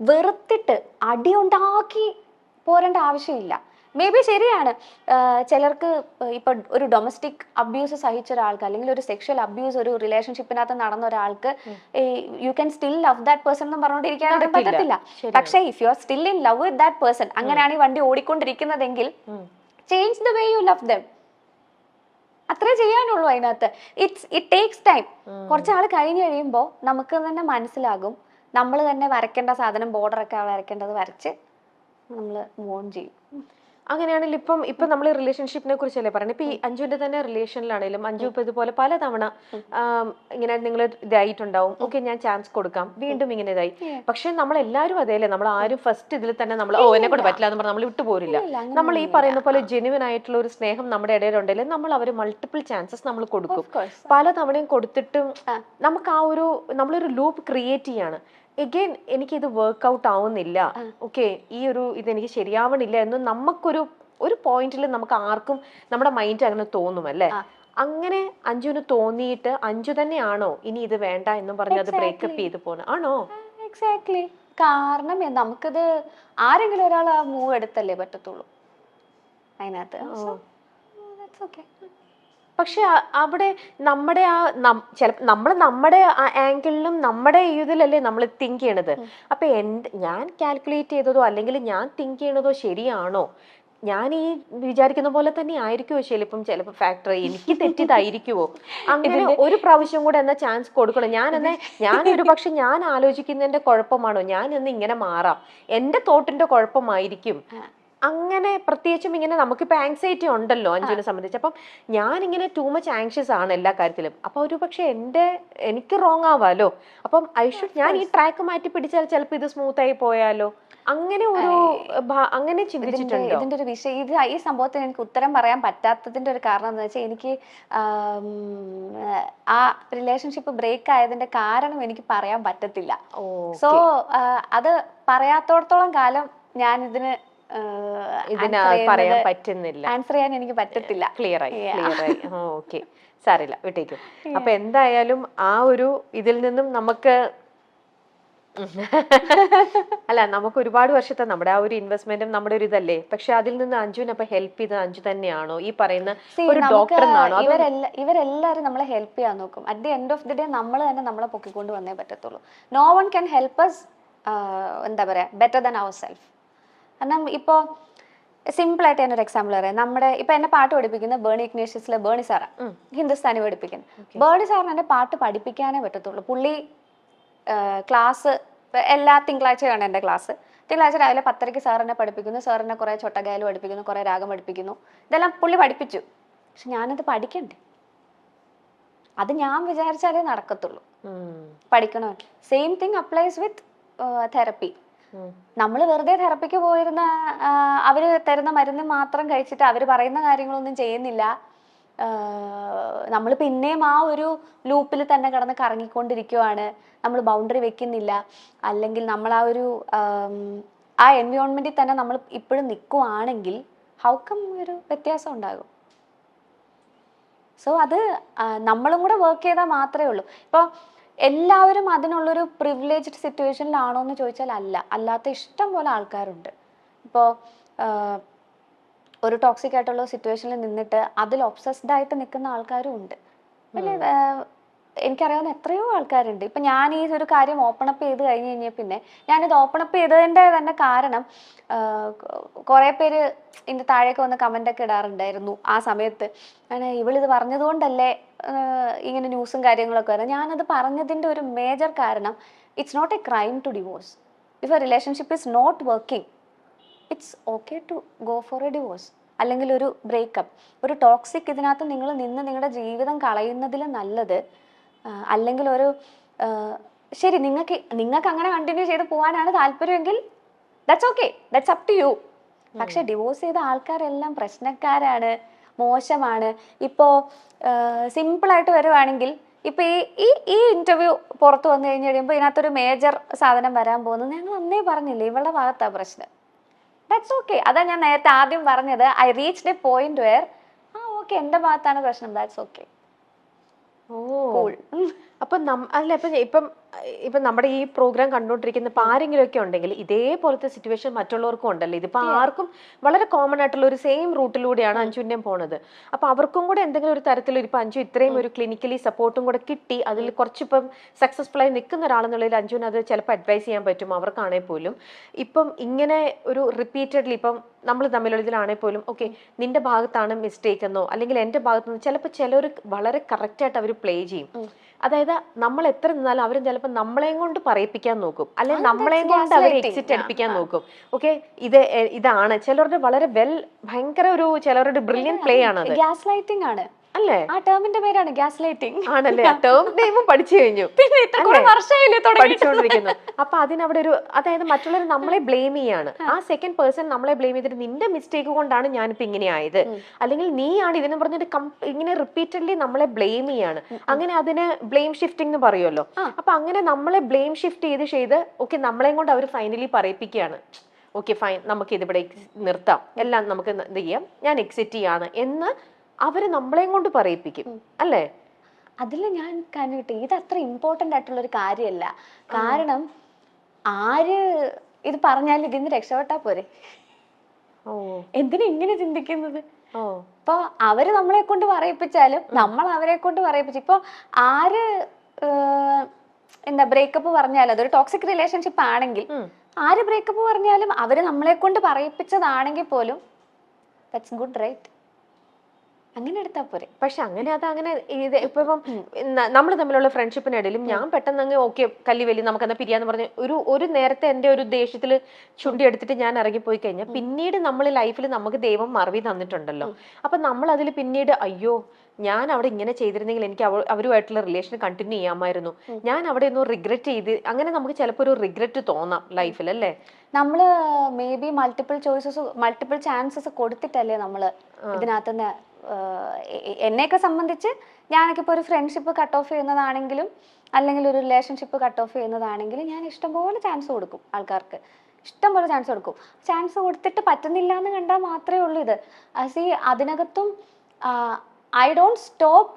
വെറുത്തിട്ട് അടിയുണ്ടാക്കി പോരേണ്ട ആവശ്യമില്ല. May be ശരിയാണ്. ചിലർക്ക് ഇപ്പൊ ഒരു ഡൊമസ്റ്റിക് അബ്യൂസ് സഹിച്ച ഒരാൾക്ക് അല്ലെങ്കിൽ ഒരു സെക്ഷൽ അബ്യൂസ് ഒരു റിലേഷൻഷിപ്പിനകത്ത് നടന്ന ഒരാൾക്ക് you can still love that person എന്ന് പറഞ്ഞോണ്ടിരിക്കാൻ. പറ്റത്തില്ല. പക്ഷെ if you are still in love with that person അങ്ങനെയാണ് ഈ വണ്ടി ഓടിക്കൊണ്ടിരിക്കുന്നതെങ്കിൽ change the way you love them അത്രേ ചെയ്യാനുള്ളൂ അതിനകത്ത്. ഇറ്റ്സ് ഇറ്റ് ടേക്സ് ടൈം കുറച്ചാൾ കഴിഞ്ഞ് കഴിയുമ്പോൾ നമുക്ക് തന്നെ മനസ്സിലാകും നമ്മൾ തന്നെ വരയ്ക്കേണ്ട സാധനം border ഒക്കെ വരയ്ക്കേണ്ടത് വരച്ച് നമ്മൾ മൂൺ ചെയ്യും. അങ്ങനെയാണെങ്കിൽ ഇപ്പം ഇപ്പം നമ്മൾ റിലേഷൻഷിപ്പിനെ കുറിച്ചല്ലേ പറയുന്നത് ഇപ്പൊ ഈ അഞ്ജുവിന്റെ തന്നെ റിലേഷനിലാണെങ്കിലും അഞ്ജു ഇപ്പൊ ഇതുപോലെ പല തവണ ഇങ്ങനെ നിങ്ങൾ ഇതായിട്ടുണ്ടാവും. ഓക്കെ ഞാൻ ചാൻസ് കൊടുക്കാം. വീണ്ടും ഇങ്ങനെ ഇതായി. പക്ഷെ നമ്മൾ എല്ലാവരും അതേല്ലേ നമ്മൾ ആരും ഫസ്റ്റ് ഇതിൽ തന്നെ നമ്മൾ ഓ എന്നെ കൊണ്ട് പറ്റില്ല എന്ന് പറഞ്ഞ് നമ്മൾ വിട്ടുപോരില്ല നമ്മൾ ഈ പറയുന്ന പോലെ ജെനുവൻ ആയിട്ടുള്ള ഒരു സ്നേഹം നമ്മുടെ ഇടയിലുണ്ടെങ്കിൽ നമ്മൾ അവർ മൾട്ടിപ്പിൾ ചാൻസസ് നമ്മൾ കൊടുക്കും. പല തവണയും കൊടുത്തിട്ടും നമുക്ക് ആ ഒരു നമ്മളൊരു ലൂപ്പ് ക്രിയേറ്റ് ചെയ്യാണ്. എഗെയിൻ എനിക്കിത് ഇത് വർക്ക്ഔട്ട് ആവുന്നില്ല ഓക്കെ ഈ ഒരു ഇത് എനിക്ക് ശരിയാവണില്ല എന്ന് നമുക്കൊരു ഒരു പോയിന്റിൽ നമുക്ക് ആർക്കും നമ്മുടെ മൈൻഡ് അങ്ങനെ തോന്നും അല്ലേ? അങ്ങനെ അഞ്ജുവിന് തോന്നിയിട്ട് അഞ്ജു തന്നെയാണോ ഇനി ഇത് വേണ്ട എന്നും പറഞ്ഞ് അത് ബ്രേക്കപ്പ് ചെയ്ത് പോകുന്നത് ആണോ? എക്സാക്ട്ലി കാരണം നമുക്കിത് ആരെങ്കിലും ഒരാൾ ആ മൂവ് എടുത്തല്ലേ പറ്റത്തുള്ളൂ. അതിനകത്ത്. ഓക്കെ പക്ഷെ അവിടെ നമ്മുടെ ആ ചില നമ്മൾ നമ്മുടെ ആംഗിളിലും നമ്മുടെ ഇതിലല്ലേ നമ്മൾ തിങ്ക് ചെയ്യണത്. അപ്പൊ എന്ത് ഞാൻ കാൽക്കുലേറ്റ് ചെയ്തതോ അല്ലെങ്കിൽ ഞാൻ തിങ്ക് ചെയ്യണതോ ശരിയാണോ? ഞാൻ ഈ വിചാരിക്കുന്ന പോലെ തന്നെ ആയിരിക്കുമോ ചിലപ്പം ചിലപ്പോൾ ഫാക്ടർ എനിക്ക് തെറ്റിതായിരിക്കുമോ അങ്ങനെ ഒരു പ്രാവശ്യം കൂടെ എന്നാ ചാൻസ് കൊടുക്കണം. ഞാൻ എന്നെ ഞാൻ ഒരു പക്ഷെ ഞാൻ ആലോചിക്കുന്നതിന്റെ കുഴപ്പമാണോ? ഞാൻ എന്ന് ഇങ്ങനെ മാറാം. എന്റെ തോട്ടിന്റെ കുഴപ്പമായിരിക്കും. അങ്ങനെ പ്രത്യേകിച്ചും ഇങ്ങനെ നമുക്കിപ്പോ ആങ്സൈറ്റി ഉണ്ടല്ലോ അഞ്ജുവിനെ സംബന്ധിച്ച്. അപ്പം ഞാൻ ഇങ്ങനെ ടൂ മച്ച് ആങ്ഷ്യസ് ആണ് എല്ലാ കാര്യത്തിലും. അപ്പൊ ഒരു പക്ഷെ എന്റെ എനിക്ക് റോങ് ആവാലോ? അപ്പം ഐ ഷുഡ് ഞാൻ ഈ ട്രാക്ക് മാറ്റി പിടിച്ചാൽ ചിലപ്പോൾ ഇത് സ്മൂത്ത് ആയി പോയാലോ? അങ്ങനെ ഒരു അങ്ങനെ ചിന്തിച്ചിട്ടുണ്ട്? ഇതിന്റെ ഒരു വിഷയം ഇത് ഈ സംഭവത്തിന് എനിക്ക് ഉത്തരം പറയാൻ പറ്റാത്തതിന്റെ ഒരു കാരണം എന്ന് വെച്ചാൽ എനിക്ക് ആ റിലേഷൻഷിപ്പ് ബ്രേക്ക് ആയതിന്റെ കാരണം എനിക്ക് പറയാൻ പറ്റത്തില്ല. സോ അത് പറയാത്തോടത്തോളം കാലം ഞാൻ ഇതിന് പറയാൻ പറ്റുന്നില്ല. ആൻസർ ചെയ്യാൻ എനിക്ക് പറ്റത്തില്ല. ക്ലിയർ ആയി ക്ലിയർ ആയി. ഓക്കെ സാരില്ല വിട്ടേക്കും. അപ്പൊ എന്തായാലും ആ ഒരു ഇതിൽ നിന്നും നമുക്ക് അല്ല നമുക്ക് ഒരുപാട് വർഷത്തെ നമ്മുടെ ആ ഒരു ഇൻവെസ്റ്റ്മെന്റും നമ്മുടെ ഒരു ഇതല്ലേ? പക്ഷെ അതിൽ നിന്ന് അഞ്ജുവിന് അപ്പൊ ഹെൽപ്പ് ചെയ്ത അഞ്ജു തന്നെയാണോ? ഈ പറയുന്ന ഒരു ഡോക്ടർ ഇവരെല്ലാരും നമ്മളെ ഹെൽപ്പ് ചെയ്യാൻ നോക്കും. At the end of the day നമ്മൾ തന്നെ നമ്മളെ പൊക്കിക്കൊണ്ട് വന്നേ പറ്റത്തുള്ളൂ. No one can help us എന്താ പറയാ ബെറ്റർ ദാൻ അവർ സെൽഫ് കാരണം ഇപ്പോൾ സിമ്പിളായിട്ട് ഞാനൊരു എക്സാമ്പിൾ പറയാം. നമ്മുടെ ഇപ്പൊ എന്നെ പാട്ട് പഠിപ്പിക്കുന്ന ബേണി ഇഗ്നേഷ്യസിലെ ബേണി സാറ. ഹിന്ദുസ്ഥാനി പഠിപ്പിക്കുന്നത് ബേണി സാറിന് എന്നെ പാട്ട് പഠിപ്പിക്കാനേ പറ്റത്തുള്ളൂ. പുള്ളി ക്ലാസ് എല്ലാ തിങ്കളാഴ്ചയാണ് എന്റെ ക്ലാസ്. തിങ്കളാഴ്ച രാവിലെ പത്തരയ്ക്ക് സാറിനെ പഠിപ്പിക്കുന്നു. സാറിനെ കുറെ ചൊട്ടഗായൽ പഠിപ്പിക്കുന്നു കുറേ രാഗം പഠിപ്പിക്കുന്നു. ഇതെല്ലാം പുള്ളി പഠിപ്പിച്ചു. പക്ഷെ ഞാനത് പഠിക്കണ്ടേ? അത് ഞാൻ വിചാരിച്ചാലേ നടക്കത്തുള്ളൂ. പഠിക്കണമെങ്കിൽ same thing applies with therapy. നമ്മൾ വെറുതെ തെറപ്പിക്ക് പോയിരുന്ന അവർ തരുന്ന മരുന്ന് മാത്രം കഴിച്ചിട്ട് അവർ പറയുന്ന കാര്യങ്ങളൊന്നും ചെയ്യുന്നില്ല. നമ്മൾ പിന്നെയും ആ ഒരു ലൂപ്പിൽ തന്നെ കിടന്ന് കറങ്ങിക്കൊണ്ടിരിക്കുവാണ്. നമ്മൾ ബൗണ്ടറി വെക്കുന്നില്ല. അല്ലെങ്കിൽ നമ്മൾ ആ ഒരു ആ എൻവയോൺമെന്റിൽ തന്നെ നമ്മൾ ഇപ്പോഴും നിൽക്കുവാണെങ്കിൽ ഹൗ കം ഒരു വ്യത്യാസം ഉണ്ടാകും? സോ അത് നമ്മളും കൂടെ വർക്ക് ചെയ്താൽ മാത്രമേ ഉള്ളൂ. ഇപ്പോൾ എല്ലാവരും അതിനുള്ളൊരു പ്രിവിലേജ്ഡ് സിറ്റുവേഷനിലാണോ എന്ന് ചോദിച്ചാൽ അല്ല. അല്ലാത്ത ഇഷ്ടം പോലെ ആൾക്കാരുണ്ട്. ഇപ്പോൾ ഒരു ടോക്സിക് ആയിട്ടുള്ള സിറ്റുവേഷനിൽ നിന്നിട്ട് അതിൽ ഒബ്സസ്ഡ് ആയിട്ട് നിൽക്കുന്ന ആൾക്കാരും ഉണ്ട്. ആ, എനിക്കറിയാവുന്ന എത്രയോ ആൾക്കാരുണ്ട്. ഇപ്പം ഞാൻ ഈ ഒരു കാര്യം ഓപ്പൺ അപ്പ് ചെയ്ത് കഴിഞ്ഞ് കഴിഞ്ഞാൽ പിന്നെ ഞാനിത് ഓപ്പൺ അപ്പ് ചെയ്തതിന്റെ തന്നെ കാരണം കുറേ പേര് ഇതിന്റെ താഴേക്ക് വന്ന് കമന്റൊക്കെ ഇടാറുണ്ടായിരുന്നു ആ സമയത്ത്. ആണ് ഇവളിത് പറഞ്ഞതുകൊണ്ടല്ലേ ഇങ്ങനെ ന്യൂസും കാര്യങ്ങളൊക്കെ വരുന്നത് ഞാനത് പറഞ്ഞതിന്റെ ഒരു മേജർ കാരണം it's not a crime to divorce if a relationship is not working it's okay to go for a divorce അല്ലെങ്കിൽ ഒരു ബ്രേക്കപ്പ് ഒരു ടോക്സിക് ഇതിനകത്ത് നിങ്ങൾ നിന്ന് നിങ്ങളുടെ ജീവിതം കളയുന്നതിൽ നല്ലത് അല്ലെങ്കിൽ ഒരു ശരി നിങ്ങൾക്ക് നിങ്ങൾക്ക് അങ്ങനെ കണ്ടിന്യൂ ചെയ്ത് പോകാനാണ് താല്പര്യമെങ്കിൽ that's okay that's up to you പക്ഷെ ഡിവോഴ്സ് ചെയ്ത ആൾക്കാരെല്ലാം പ്രശ്നക്കാരാണ് മോശമാണ്. ഇപ്പോൾ സിമ്പിളായിട്ട് വരുവാണെങ്കിൽ ഇപ്പൊ ഈ ഈ ഈ ഇന്റർവ്യൂ പുറത്തു വന്നു കഴിഞ്ഞ് കഴിയുമ്പോൾ ഇതിനകത്തൊരു മേജർ സാധനം വരാൻ പോകുന്നത് ഞങ്ങൾ അന്നേ പറഞ്ഞില്ലേ ഇവളുടെ ഭാഗത്താ പ്രശ്നം. ദാറ്റ്സ് ഓക്കെ അതാ ഞാൻ നേരത്തെ ആദ്യം പറഞ്ഞത്. I reach a point where ആ ഓക്കെ എന്റെ ഭാഗത്താണ് പ്രശ്നം. ദാറ്റ്സ് ഓക്കെ ഓ കൂൾ അപ്പൊ നം- അല്ല ഇപ്പൊ ഇപ്പം ഇപ്പൊ നമ്മുടെ ഈ പ്രോഗ്രാം കണ്ടുകൊണ്ടിരിക്കുന്ന ഇപ്പൊ ആരെങ്കിലും ഒക്കെ ഉണ്ടെങ്കിൽ ഇതേപോലത്തെ സിറ്റുവേഷൻ മറ്റുള്ളവർക്കും ഉണ്ടല്ലോ? ഇതിപ്പോൾ ആർക്കും വളരെ കോമൺ ആയിട്ടുള്ള ഒരു സെയിം റൂട്ടിലൂടെയാണ് അഞ്ചുവിന്റെയും പോണത്. അപ്പൊ അവർക്കും കൂടെ എന്തെങ്കിലും ഒരു തരത്തിൽ ഇപ്പൊ അഞ്ചു ഇത്രയും ഒരു ക്ലിനിക്കലി സപ്പോർട്ടും കൂടെ കിട്ടി അതിൽ കുറച്ചിപ്പം സക്സസ്ഫുൾ ആയി നിൽക്കുന്ന ഒരാളെന്നുള്ളതിൽ അഞ്ചുവിന് അത് ചിലപ്പോൾ അഡ്വൈസ് ചെയ്യാൻ പറ്റും. അവർക്കാണെങ്കിൽ പോലും. ഇപ്പം ഇങ്ങനെ ഒരു റിപ്പീറ്റഡ്ലി ഇപ്പം നമ്മൾ തമ്മിലുള്ള ഇതിലാണെങ്കിൽ പോലും ഓക്കെ നിന്റെ ഭാഗത്താണ് മിസ്റ്റേക്ക് എന്നോ അല്ലെങ്കിൽ എന്റെ ഭാഗത്തുനിന്ന് ചിലപ്പോൾ ചിലർ വളരെ കറക്റ്റ് ആയിട്ട് അവർ പ്ലേ ചെയ്യും. അതായത് നമ്മൾ എത്ര നിന്നാലും അവർ ചിലപ്പോൾ നമ്മളെയും കൊണ്ട് പറയിപ്പിക്കാൻ നോക്കും. അല്ലെങ്കിൽ നമ്മളെയും കൊണ്ട് അവർ എക്സിറ്റ് അടിപ്പിക്കാൻ നോക്കും. ഓക്കെ ഇത് ഇതാണ്. ചിലരുടെ വളരെ വെൽ ഭയങ്കര ഒരു ചിലരുടെ ബ്രില്യൻ പ്ലേ ആണ് ഗ്യാസ് ലൈറ്റിംഗ് ആണ്. അല്ലേ? ആ ടേമിന്റെ പേരാണ് ഗ്യാസ് ലൈറ്റിംഗ് ആണല്ലേ ടേം നെയിമും പഠിച്ചു കഴിഞ്ഞു. പിന്നെ ഇത്ര കുറെ? വർഷമായില്ലേ പഠിച്ചുകൊണ്ടിരിക്കുന്നു. അപ്പൊ അതിനവിടെ ഒരു അതായത് മറ്റുള്ളവർ നമ്മളെ ബ്ലെയിം ചെയ്യാണ്. ആ. സെക്കൻഡ് പേഴ്സൺ നമ്മളെ ബ്ലെയിം ചെയ്തിട്ട് നിന്റെ മിസ്റ്റേക്ക് കൊണ്ടാണ് ഞാനിപ്പോ ഇങ്ങനെ ആയത്. അല്ലെങ്കിൽ നീയാണ് ഇതിനെ പറഞ്ഞിട്ട് ഇങ്ങനെ റിപ്പീറ്റഡ്ലി നമ്മളെ ബ്ലെയിം ചെയ്യാണ്. അങ്ങനെ അതിന് ബ്ലെയിം ഷിഫ്റ്റിംഗ് എന്ന് പറയുമല്ലോ. അപ്പൊ അങ്ങനെ നമ്മളെ ബ്ലെയിം ഷിഫ്റ്റ് ചെയ്ത് ചെയ്ത് ഓക്കെ നമ്മളെയും കൊണ്ട് അവർ ഫൈനലി പറയിപ്പിക്കുകയാണ്. ഓക്കെ ഫൈൻ നമുക്ക് ഇതിവിടെ നിർത്താം. എല്ലാം നമുക്ക് എന്ത് ചെയ്യാം. ഞാൻ എക്സിറ്റ് ചെയ്യാണ് എന്ന് അവർ നമ്മളെയും കൊണ്ട് പറയിപ്പിക്കും അല്ലേ? അതിൽ ഞാൻ കണ്ടിട്ട് ഇത് അത്ര ഇമ്പോർട്ടന്റ് ആയിട്ടുള്ള ഒരു കാര്യമല്ല കാരണം ആര് ഇത് പറഞ്ഞാൽ ഇതിന്ന് രക്ഷപ്പെട്ടാ പോരെ? എന്തിനാ ഇങ്ങനെ ചിന്തിക്കുന്നത്? ഇപ്പൊ അവർ നമ്മളെ കൊണ്ട് പറയിപ്പിച്ചാലും നമ്മൾ അവരെ കൊണ്ട് പറയിപ്പിച്ചു. ഇപ്പൊ ആര് എന്താ ബ്രേക്കപ്പ് പറഞ്ഞാലും അതൊരു ടോക്സിക് റിലേഷൻഷിപ്പ് ആണെങ്കിൽ ആര് ബ്രേക്കപ്പ് പറഞ്ഞാലും അവർ നമ്മളെ കൊണ്ട് പറയിപ്പിച്ചതാണെങ്കിൽ പോലും ദാറ്റ്സ് ഗുഡ് റൈറ്റ് അങ്ങനെ എടുത്താൽ പോരെ. പക്ഷെ അങ്ങനെ അത് അങ്ങനെ ഇത് ഇപ്പൊ ഇപ്പം നമ്മൾ തമ്മിലുള്ള ഫ്രണ്ട്ഷിപ്പിനിടയിലും ഞാൻ പെട്ടെന്ന് അങ്ങ് ഓക്കെ കല്ലി വലി നമുക്ക് എന്നാ പിരിയാന്ന് പറഞ്ഞ ഒരു ഒരു നേരത്തെ എന്റെ ഒരു ദേഷ്യത്തിൽ ചുണ്ടി എടുത്തിട്ട് ഞാൻ ഇറങ്ങിപ്പോയി കഴിഞ്ഞാൽ പിന്നീട് നമ്മൾ ലൈഫിൽ നമുക്ക് ദൈവം മറവി തന്നിട്ടുണ്ടല്ലോ. അപ്പൊ നമ്മൾ അതിൽ പിന്നീട് അയ്യോ ഞാൻ അവിടെ ഇങ്ങനെ ചെയ്തിരുന്നെങ്കിൽ എനിക്ക് അവ- അവരുമായിട്ടുള്ള റിലേഷൻ കണ്ടിന്യൂ ചെയ്യാമായിരുന്നു. ഞാൻ അവിടെ ഒന്ന് റിഗ്രറ്റ് ചെയ്ത് അങ്ങനെ നമുക്ക് ചിലപ്പോൾ ഒരു റിഗ്രറ്റ് തോന്നാം ലൈഫിൽ അല്ലേ? നമ്മൾ maybe multiple choices multiple chances കൊടുത്തിട്ടല്ലേ നമ്മൾ ഇതിനകത്ത് നിന്ന് എന്നെയൊക്കെ സംബന്ധിച്ച് ഞാനൊക്കെ ഇപ്പോൾ ഒരു ഫ്രണ്ട്ഷിപ്പ് കട്ട് ഓഫ് ചെയ്യുന്നതാണെങ്കിലും അല്ലെങ്കിൽ ഒരു റിലേഷൻഷിപ്പ് കട്ട് ഓഫ് ചെയ്യുന്നതാണെങ്കിലും ഞാൻ ഇഷ്ടംപോലെ ചാൻസ് കൊടുക്കും ആൾക്കാർക്ക്. ഇഷ്ടംപോലെ ചാൻസ് കൊടുക്കും. ചാൻസ് കൊടുത്തിട്ട് പറ്റുന്നില്ല എന്ന് കണ്ടാൽ മാത്രമേ ഉള്ളൂ ഇത്. സി അതിനകത്തും I don't stop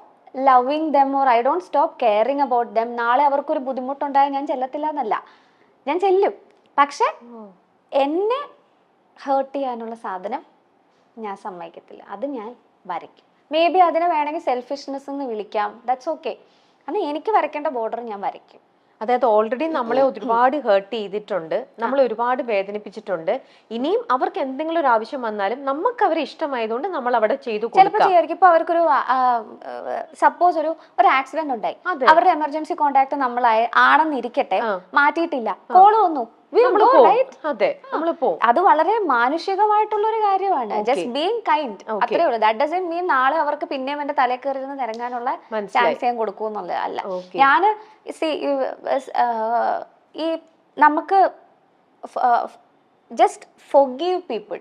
loving them or I don't stop caring about them നാളെ അവർക്കൊരു ബുദ്ധിമുട്ടുണ്ടായാൽ ഞാൻ ചെല്ലത്തില്ല എന്നല്ല ഞാൻ ചെല്ലും. പക്ഷെ എന്നെ ഹേർട്ട് ചെയ്യാനുള്ള സാധനം ഞാൻ സമ്മതിക്കത്തില്ല. അത് ഞാൻ വരയ്ക്കും. മേ ബി അതിനെ വേണമെങ്കിൽ സെൽഫിഷ്നെസ് എന്ന് വിളിക്കാം. ദാറ്റ്സ് ഓക്കെ അന്ന് എനിക്ക് വരയ്ക്കേണ്ട ബോർഡർ ഞാൻ വരയ്ക്കും. അതായത് ഓൾറെഡി നമ്മളെ ഒരുപാട് ഹേർട്ട് ചെയ്തിട്ടുണ്ട്. നമ്മൾ ഒരുപാട് വേദനിപ്പിച്ചിട്ടുണ്ട്. ഇനിയും അവർക്ക് എന്തെങ്കിലും ഒരു ആവശ്യം വന്നാലും നമുക്ക് അവരെ ഇഷ്ടമായതുകൊണ്ട് നമ്മൾ അവിടെ ചെയ്തു ചിലപ്പോൾ ഇപ്പൊ അവർക്കൊരു സപ്പോസ് ഒരു ഒരു ആക്സിഡന്റ് ഉണ്ടായി. അവരുടെ എമർജൻസി കോണ്ടാക്ട് നമ്മളായ ആണെന്നിരിക്കട്ടെ മാറ്റിയിട്ടില്ല. കോൾ വന്നു. അതെ നമ്മൾ അത് വളരെ മാനുഷികമായിട്ടുള്ള ഒരു കാര്യമാണ് ജസ്റ്റ് ബീങ് കൈൻഡ്. അത്രേ ഉള്ളൂ. ദാറ്റ് ഡസൻ മീൻ നാളെ അവർക്ക് പിന്നെയും എന്റെ തലയിൽ കയറി തിരങ്ങാനുള്ള ചാൻസ് ഞാൻ കൊടുക്കൂന്നുള്ളത് അല്ല. ഞാൻ ഞാൻ ഈ, നമുക്ക് ജസ്റ്റ് ഫൊഗീവ് പീപ്പിൾ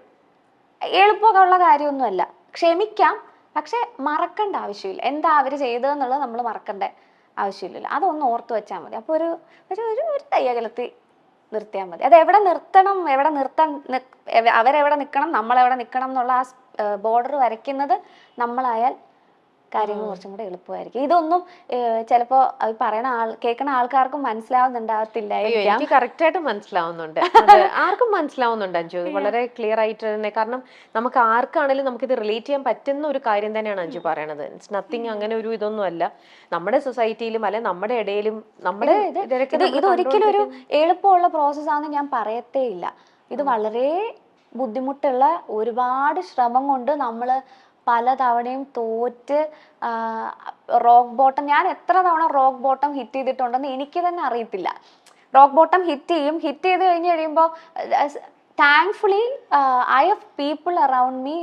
എളുപ്പമുള്ള കാര്യമൊന്നുമല്ല. ക്ഷമിക്കാം പക്ഷെ മറക്കേണ്ട ആവശ്യമില്ല. എന്താ അവർ ചെയ്തതെന്നുള്ളത് നമ്മൾ മറക്കേണ്ട ആവശ്യമില്ലല്ലോ. അതൊന്ന് ഓർത്ത് വെച്ചാൽ മതി. അപ്പോൾ ഒരു ഒരു ഒരു തയ്യകലത്തിൽ നിർത്തിയാൽ മതി. അത് എവിടെ നിർത്തണം എവിടെ നിർത്താൻ അവരെവിടെ നിൽക്കണം നമ്മളെവിടെ നിൽക്കണം എന്നുള്ള ആ ബോർഡർ വരയ്ക്കുന്നത് നമ്മളായാൽ കാര്യങ്ങൾ കുറച്ചും കൂടെ എളുപ്പമായിരിക്കും. ഇതൊന്നും ചിലപ്പോ അത് പറയണ ആൾ കേൾക്കണ ആൾക്കാർക്കും മനസ്സിലാവുന്നുണ്ടാവത്തില്ല എനിക്ക് കറക്റ്റ് ആയിട്ട് മനസ്സിലാവുന്നുണ്ട് ആർക്കും മനസ്സിലാവുന്നുണ്ട് അഞ്ജു. വളരെ ക്ലിയർ ആയിട്ട് തന്നെ. കാരണം നമുക്ക് ആർക്കാണെങ്കിലും നമുക്ക് ഇത് റിലേറ്റ് ചെയ്യാൻ പറ്റുന്ന ഒരു കാര്യം തന്നെയാണ് അഞ്ജു പറയണത്. ഇറ്റ്സ് നത്തിങ് അങ്ങനെ ഒരു ഇതൊന്നും അല്ല. നമ്മുടെ സൊസൈറ്റിയിലും അല്ലെ നമ്മുടെ ഇടയിലും നമ്മുടെ ഇത് ഇത് ഒരിക്കലും ഒരു എളുപ്പമുള്ള പ്രോസസ് ആണെന്ന് ഞാൻ പറയത്തേ ഇല്ല ഇത് വളരെ ബുദ്ധിമുട്ടുള്ള ഒരുപാട് ശ്രമം കൊണ്ട് നമ്മൾ പലതവണയും തോറ്റ് റോക്ക് ബോട്ടം ഞാൻ എത്ര തവണ റോക്ക് ബോട്ടം ഹിറ്റ് ചെയ്തിട്ടുണ്ടെന്ന് എനിക്ക് തന്നെ അറിയത്തില്ല. റോക്ക് ബോട്ടം ഹിറ്റ് ചെയ്യും. ഹിറ്റ് ചെയ്ത് കഴിഞ്ഞ് കഴിയുമ്പോൾ thankfully I have people around me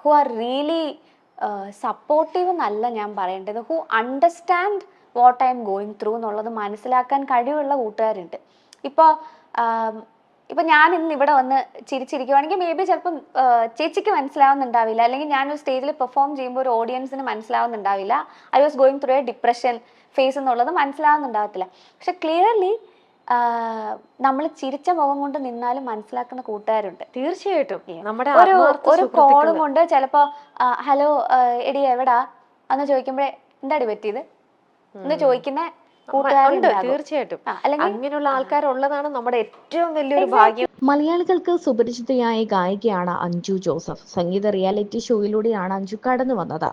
who are really supportive എന്നല്ല ഞാൻ പറയേണ്ടത്. Who understand what I am going through എന്നുള്ളത് മനസ്സിലാക്കാൻ കഴിവുള്ള കൂട്ടുകാരുണ്ട്. ഇപ്പോൾ ഇപ്പൊ ഞാൻ ഇന്ന് ഇവിടെ വന്ന് ചിരിച്ചിരിക്കുവാണെങ്കിൽ മേ ബി ചിലപ്പം ചേച്ചിക്ക് മനസ്സിലാവുന്നുണ്ടാവില്ല. അല്ലെങ്കിൽ ഞാൻ ഒരു സ്റ്റേജിൽ പെർഫോം ചെയ്യുമ്പോൾ ഒരു ഓഡിയൻസിന് മനസ്സിലാവുന്നുണ്ടാവില്ല. I was going through a depression phase എന്നുള്ളത് മനസ്സിലാവുന്നുണ്ടാവത്തില്ല. പക്ഷെ ക്ലിയർലി നമ്മൾ ചിരിച്ച മുഖം കൊണ്ട് നിന്നാലും മനസ്സിലാക്കുന്ന കൂട്ടുകാരുണ്ട്. തീർച്ചയായിട്ടും. നമ്മുടെ ഒരു ഒരു കോളും കൊണ്ട് ചിലപ്പോ ഹലോ എടി എവിടാ? എന്ന് ചോദിക്കുമ്പോഴേ എന്താടി പറ്റിയത്? എന്ന് ചോദിക്കുന്ന ഉണ്ട് തീർച്ചയായിട്ടും. അല്ലെങ്കിൽ അങ്ങനെയുള്ള ആൾക്കാരുള്ളതാണ് നമ്മുടെ ഏറ്റവും വലിയൊരു ഭാഗ്യം. മലയാളികൾക്ക് സുപരിചിതയായ ഗായികയാണ് അഞ്ജു ജോസഫ്. സംഗീത റിയാലിറ്റി ഷോയിലൂടെയാണ് അഞ്ജു കടന്നു വന്നത്.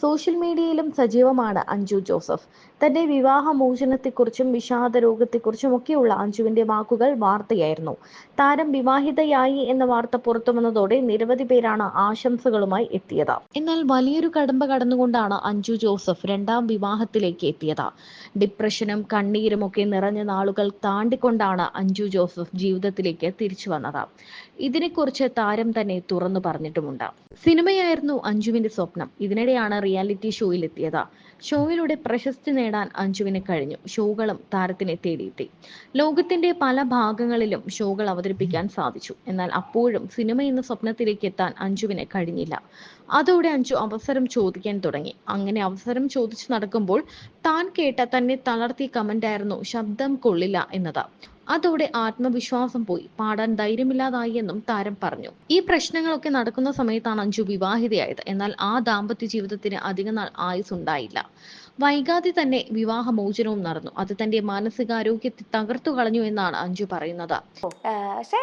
സോഷ്യൽ മീഡിയയിലും സജീവമാണ് അഞ്ജു ജോസഫ്. തന്റെ വിവാഹ മോചനത്തെക്കുറിച്ചും വിഷാദ രോഗത്തെക്കുറിച്ചും ഒക്കെയുള്ള അഞ്ജുവിന്റെ വാക്കുകൾ വാർത്തയായിരുന്നു. താരം വിവാഹിതയായി എന്ന വാർത്ത പുറത്തു വന്നതോടെ നിരവധി പേരാണ് ആശംസകളുമായി എത്തിയത്. എന്നാൽ വലിയൊരു കടമ്പ കടന്നുകൊണ്ടാണ് അഞ്ജു ജോസഫ് രണ്ടാം വിവാഹത്തിലേക്ക് എത്തിയത്. ഡിപ്രഷനും കണ്ണീരും ഒക്കെ നിറഞ്ഞ നാളുകൾ താണ്ടിക്കൊണ്ടാണ് അഞ്ജു ജോസഫ് ജീവിതത്തിലേക്ക് തിരിച്ചു വന്നത്. ഇതിനെക്കുറിച്ച് താരം തന്നെ തുറന്നു പറഞ്ഞിട്ടുമുണ്ട്. സിനിമയായിരുന്നു അഞ്ജുവിന്റെ സ്വപ്നം. ഇതിനിടെയാണ് റിയാലിറ്റി ഷോയിൽ എത്തിയത്. ഷോയിലൂടെ പ്രശസ്തി നേടാൻ അഞ്ജുവിന് കഴിഞ്ഞു. ഷോകളും താരത്തിനെ തേടിയെത്തി. ലോകത്തിന്റെ പല ഭാഗങ്ങളിലും ഷോകൾ അവതരിപ്പിക്കാൻ സാധിച്ചു. എന്നാൽ അപ്പോഴും സിനിമ എന്ന സ്വപ്നത്തിലേക്ക് എത്താൻ അഞ്ജുവിന് കഴിഞ്ഞില്ല. അതോടെ അഞ്ജു അവസരം ചോദിക്കാൻ തുടങ്ങി. അങ്ങനെ അവസരം ചോദിച്ചു നടക്കുമ്പോൾ താൻ കേട്ട തന്നെ തളർത്തിയ കമന്റായിരുന്നു ശബ്ദം കൊള്ളില്ല എന്നത്. അതോടെ ആത്മവിശ്വാസം പോയി. പാടാൻ ധൈര്യമില്ലാതായി എന്നും താരം പറഞ്ഞു. ഈ പ്രശ്നങ്ങളൊക്കെ നടക്കുന്ന സമയത്താണ് അഞ്ജു വിവാഹിതയായത്. എന്നാൽ ആ ദാമ്പത്യ ജീവിതത്തിന് അധിക നാൾ ആയുസ് ഉണ്ടായില്ല വൈകാതെ തന്നെ വിവാഹമോചനവും നടന്നു. അത് തന്റെ മാനസികാരോഗ്യത്തെ തകർത്തു കളഞ്ഞു എന്നാണ് അഞ്ജു പറയുന്നത്. പക്ഷേ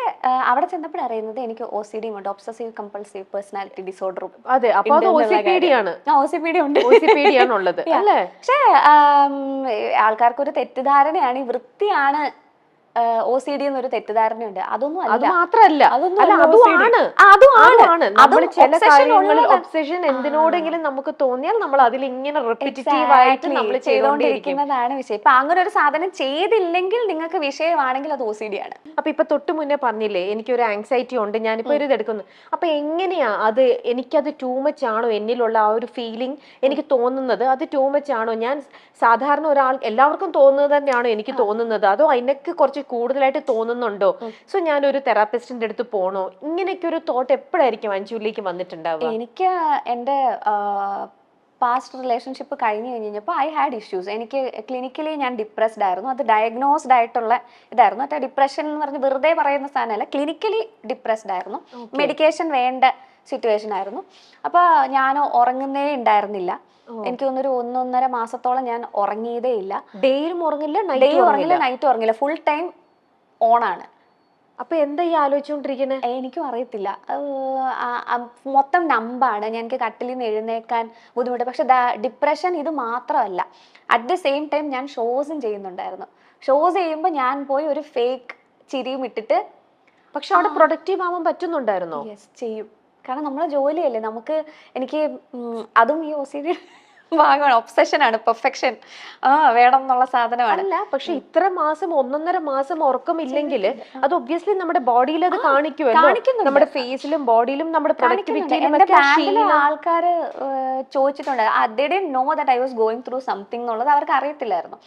അവിടെ ചെന്നപ്പോൾ അറിയുന്നത് എനിക്ക് ഒ സി ഡിയും ഉണ്ട്. ഒബ്സസീവ് കമ്പൾസീവ് പേഴ്സണാലിറ്റി ഡിസോർഡറും അതെ അപ്പോൾ അത് ഉണ്ട് എന്നുള്ള ഓസിപീഡിയാണ് ഒ സി പി ഡി ഉണ്ട്. ഓസിപീഡിയാണുള്ളത് Yeah. അല്ലേ? പക്ഷേ ആൾക്കാർക്കൊരു തെറ്റിദ്ധാരണയാണ് ഈ വൃത്തിയാണ് ഒ സി ഡി എന്നൊരു തെറ്റിദ്ധാരണയുണ്ട്. അതൊന്നും അത് മാത്രല്ല. ഉള്ളതാണ്. എന്തിനോടെങ്കിലും നമുക്ക് തോന്നിയാൽ നമ്മൾ അതിൽ ഇങ്ങനെ റിപ്പീറ്റീവ് ആയിട്ട് നമ്മൾ ചെയ്തോണ്ടിരിക്കുന്നതാണ് ചെയ്തുകൊണ്ടിരിക്കുന്നതാണ് വിഷയം. ഇപ്പൊ അങ്ങനെ ഒരു സാധനം ചെയ്തില്ലെങ്കിൽ നിങ്ങൾക്ക് വിഷയമാണെങ്കിൽ അത് ഒ സി ഡി ആണ്. അപ്പൊ ഇപ്പൊ തൊട്ട് മുന്നേ പറഞ്ഞില്ലേ എനിക്കൊരു ആങ്സൈറ്റി ഉണ്ട് ഞാനിപ്പോ ഒരു ഇതെടുക്കുന്നു. അപ്പൊ എങ്ങനെയാ അത് എനിക്കത് ടൂ മച്ച് ആണോ എന്നിലുള്ള ആ ഒരു ഫീലിംഗ് എനിക്ക് തോന്നുന്നത്? അത് ടൂ മച്ച് ആണോ? ഞാൻ സാധാരണ ഒരാൾ എല്ലാവർക്കും തോന്നുന്നത് തന്നെയാണ് എനിക്ക് തോന്നുന്നത്. അതോ അതിനൊക്കെ കുറച്ച് കൂടുതലായിട്ട് തോന്നുന്നുണ്ടോ? സോ ഞാൻ ഒരു തെറാപ്പിസ്റ്റിന്റെ അടുത്ത് പോണോ? ഇങ്ങനെയൊക്കെ ഒരു തോട്ട് എപ്പോഴായിരിക്കും അഞ്ജുലിലേക്ക് വന്നിട്ടുണ്ടാവുക? എനിക്ക് എന്റെ പാസ്റ്റ് റിലേഷൻഷിപ്പ് കഴിഞ്ഞ് കഴിഞ്ഞപ്പോൾ ഐ ഹാഡ് ഇഷ്യൂസ് എനിക്ക് ക്ലിനിക്കലി ഞാൻ ഡിപ്രസ്ഡ് ആയിരുന്നു. അത് ഡയഗ്നോസ്ഡ് ആയിട്ടുള്ള ഇതായിരുന്നു. മറ്റേ ഡിപ്രഷൻ എന്ന് പറഞ്ഞ് വെറുതെ പറയുന്ന സാധനമല്ല ക്ലിനിക്കലി ഡിപ്രസ്ഡ് ആയിരുന്നു. മെഡിക്കേഷൻ വേണ്ട സിറ്റുവേഷൻ ആയിരുന്നു. അപ്പൊ ഞാൻ ഉറങ്ങുന്നേ ഉണ്ടായിരുന്നില്ല എനിക്ക് തോന്നുന്നൊരു ഒന്നൊന്നര മാസത്തോളം ഞാൻ ഉറങ്ങിയതേ ഇല്ല. ഡേയിലും ഉറങ്ങില്ല ഡേ ഉറങ്ങില്ല. നൈറ്റ് ഉറങ്ങില്ല. ഫുൾ ടൈം ഓണാണ് അപ്പൊ എന്താ ഈ ആലോചിച്ചുകൊണ്ടിരിക്കണേ എനിക്കും അറിയത്തില്ല. മൊത്തം നമ്പാണ് ഞാൻ കട്ടിലിൽ നിന്ന് എഴുന്നേക്കാൻ ബുദ്ധിമുട്ട്. പക്ഷെ ഡിപ്രഷൻ ഇത് മാത്രമല്ല. അറ്റ് ദ സെയിം ടൈം ഞാൻ ഷോസും ചെയ്യുന്നുണ്ടായിരുന്നു. ഷോസ് ചെയ്യുമ്പോൾ ഞാൻ പോയി ഒരു ഫേക്ക് ചിരിയും ഇട്ടിട്ട് പക്ഷെ അവിടെ പ്രൊഡക്റ്റീവ് ആവാൻ പറ്റുന്നുണ്ടായിരുന്നോ? യെസ് ചെയ്യും. കാരണം നമ്മളെ ജോലിയല്ലേ? നമുക്ക് എനിക്ക് അതും ഈ ഒ സി ഡി ഭാഗമാണ്. ഒബ്സെഷനാണ് പെർഫെക്ഷൻ ആ വേണം എന്നുള്ള സാധനമാണ്. അല്ല പക്ഷെ ഇത്ര മാസം ഒന്നൊന്നര മാസം ഉറക്കമില്ലെങ്കിൽ അത് ഒബ്വിയസ്ലി നമ്മുടെ ബോഡിയിൽ അത് കാണിക്കുമല്ലോ. നമ്മുടെ ഫേസിലും ബോഡിയിലും നമ്മുടെ. പ്രൊഡക്ടിവിറ്റിയിലും എന്റെ ഒക്കെ ആ ആൾക്കാര് ചോദിച്ചിട്ടുണ്ട്. No that I was going through something എന്നുള്ളത് അവർക്ക് അറിയത്തില്ലായിരുന്നു.